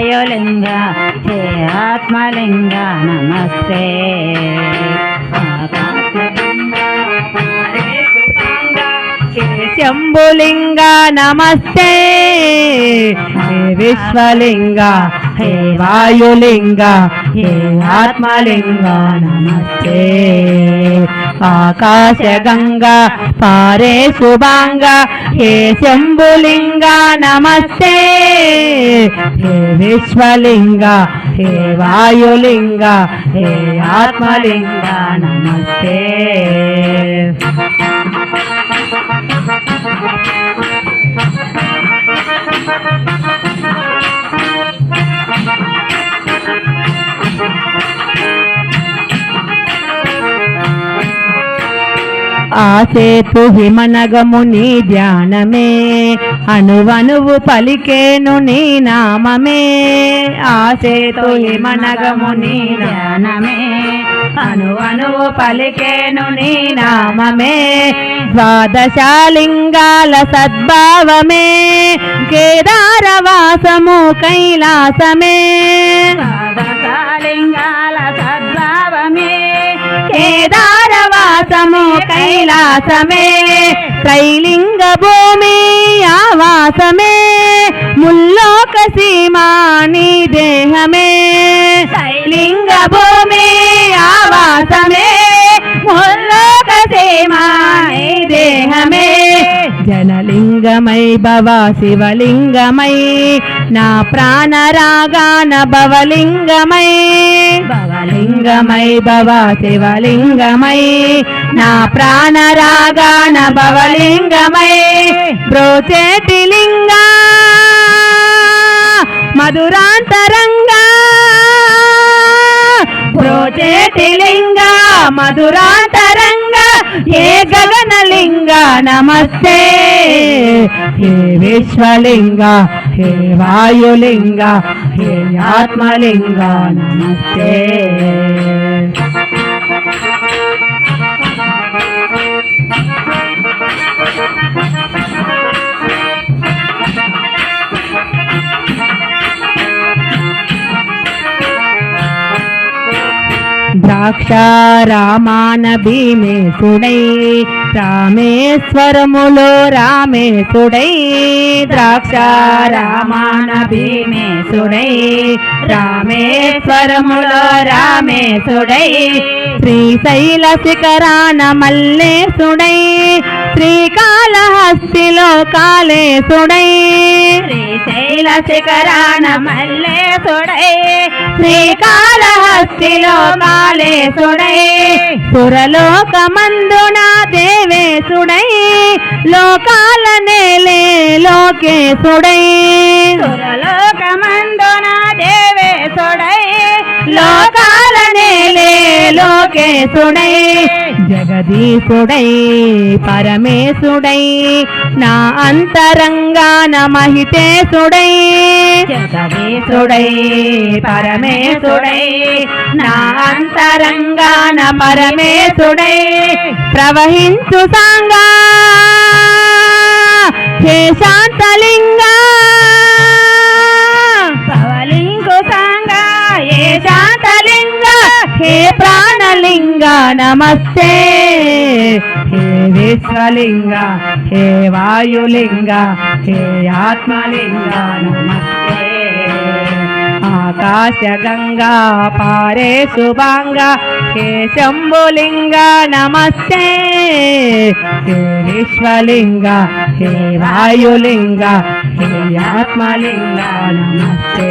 వాయులింగ హే ఆత్మలింగ నమస్తే శంభులింగ నమస్తే హే విశ్వలింగ హే వాయులింగ హే ఆత్మలింగ నమస్తే ఆకాశ గంగ పారే శుభాంగ హే శంభులింగ నమస్తే హే విశ్వలింగ హే వాయులింగ హే ఆత్మలింగ నమస్తే Thank you. ఆసేతు హిమనగము నీ ధ్యానమే. అనువనువు పలికేను నీ నామమే. ఆసేతు హిమనగము నీ ధ్యానమే. అనువనువు పలికేను నీ నామమే. ద్వాదశాలింగాల సద్భావమే. కేదారవాసము కైలాసమే. కైలాసమే త్రైలింగ భూమి ఆవాసమే ముల్లోక సీమాని దేహమే. త్రైలింగ భూమి ఆవాసమే ముల్లోక సీమాని జనలింగమై భవ శివలింగమై నా ప్రాణరాగాన భవలింగమై. భవలింగమై భవ శివలింగమై నా ప్రాణరాగాన భవలింగమై. బ్రోచేటి లింగ మధురాంతరంగా బ్రోచేటి లింగ మధురాంతరంగ ఏ గగనలింగ? నమస్తే. హే విశ్వలింగ హే వాయులింగ హే ఆత్మలింగ నమస్తే. ద్రాక్ష రామాన భీమేశుడై రామేశ్వరములో రామేశుడై ద్రాక్ష రామాన భీమేశుడై రామేశ్వరములో రామేశుడై శ్రీశైల శిఖరాన మల్లేశుడై శ్రీకాళహ శ్రీకాళహస్తిలో కాళేశుడై శ్రీశైల శిఖరాన మల్లేశుడై శ్రీకాళహస్తిలో కాళేశుడై సురలోకమందున దేవేశుడై లోకాల నేలే లోకేశుడై సురలోకమందున దేవేశుడై లోకేశుడై జగదీశుడై పరమేశుడై నా అంతరంగాన మహితేశుడై జగదీశుడై పరమేశుడై నా అంతరంగాన పరమేశుడై ప్రవహించు సాంగా హే శాంతలింగ. హే ప్రాణలింగ నమస్తే. హే విశ్వలింగ హే వాయులింగ హే ఆత్మలింగ నమస్తే. ఆకాశ గంగా పారే శుభాంగ హే శంభులింగ నమస్తే. హే విశ్వలింగ హే వాయులింగ హే ఆత్మలింగ నమస్తే.